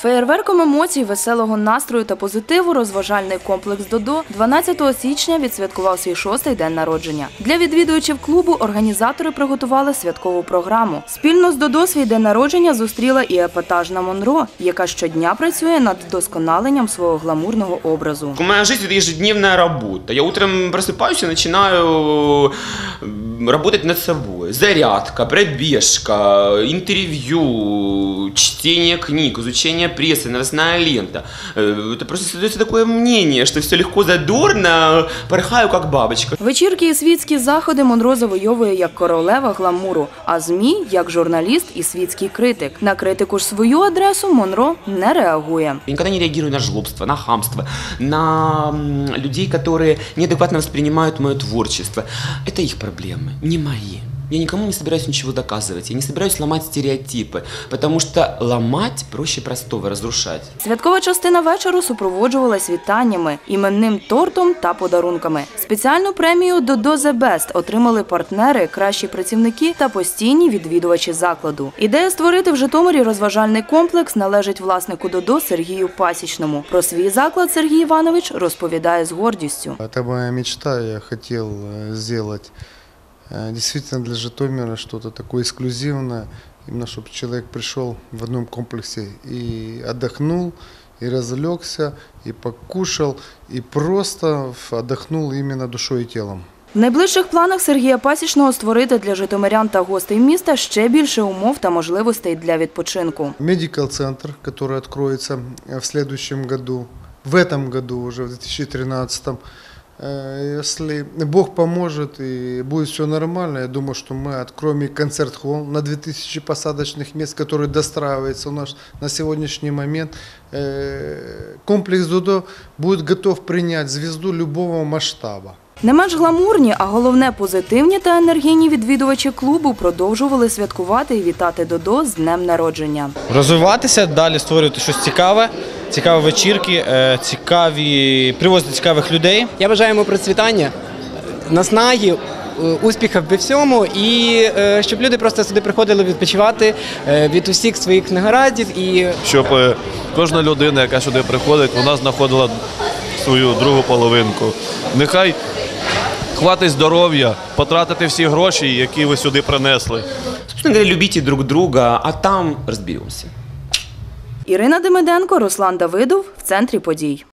Феєрверком емоцій, веселого настрою та позитиву розважальний комплекс Додо 12 січня відсвяткував свій шостий день народження. Для відвідувачів клубу організатори приготували святкову програму. Спільно з Додо свій день народження зустріла і епатажна Монро, яка щодня працює над вдосконаленням свого гламурного образу. Моя жизнь это ежедневная работа. Я утром просыпаюсь и начинаю м, над собой. Зарядка, пробежка, интервью, чтение книг, изучение прессы, новостная лента. Э, Это просто создается такое мнение, что все легко задорно, порхаю как бабочка. Вечірки і світські заходи Монро завойовує як королева гламуру, а ЗМІ як журналіст і світський критик. На критику ж свою адресу Монро не реагує. Я никогда не реагирую на жлобство, на хамство, на м, людей, которые неадекватно воспринимают мое творчество. Это их проблемы, не мои. Я никому не собираюсь ничего доказывать, я не собираюсь ломать стереотипы, потому что ломать проще простого, разрушать. Святкова частина вечору супроводжувалась вітаннями, іменним тортом та подарунками. Спеціальну премію «Додо The Best» отримали партнери, кращі працівники та постійні відвідувачі закладу. Ідея створити в Житомирі розважальний комплекс належить власнику Додо Сергію Пасічному. Про свій заклад Сергій Іванович розповідає з гордістю. Это моя мечта. Я хотел э, сделать э, действительно для Житомира что-то такое эксклюзивное. Именно чтобы человек пришел в одном комплексе и отдохнул, и разлегся, и покушал, и просто в- отдохнул именно душой и телом. В найближчих планах Сергія Пасічного створити для житомирян та гостей міста ще більше умов та можливостей для відпочинку. Медикал-центр, который откроется э, в следующем году, в этом году уже, в 2013 Э, Если Бог поможет и будет все нормально, я думаю, что мы откроем и концерт-холл на 2000 посадочных мест, который достраивается у нас на сегодняшний момент. Э, Комплекс Дудо будет готов принять звезду любого масштаба. Не менш гламурні, а головне позитивні та енергійні відвідувачі клубу продовжували святкувати і вітати Додо з днем народження. розвиватися, далі створювати щось цікаве, цікаві вечірки, е, цікаві, привозити цікавих людей. Я бажаю йому процвітання, наснаги, е, успіхів в всьому, і е, щоб люди просто сюди приходили відпочивати від усіх своїх негараздів і щоб кожна людина, яка сюди приходить, вона знаходила свою другу половинку. Нехай хватить здоров'я, потратити всі гроші, які ви сюди принесли. Собственно говоря, любите друг друга, а там розберемося. Ірина Демиденко, Руслан Давидов в центрі подій.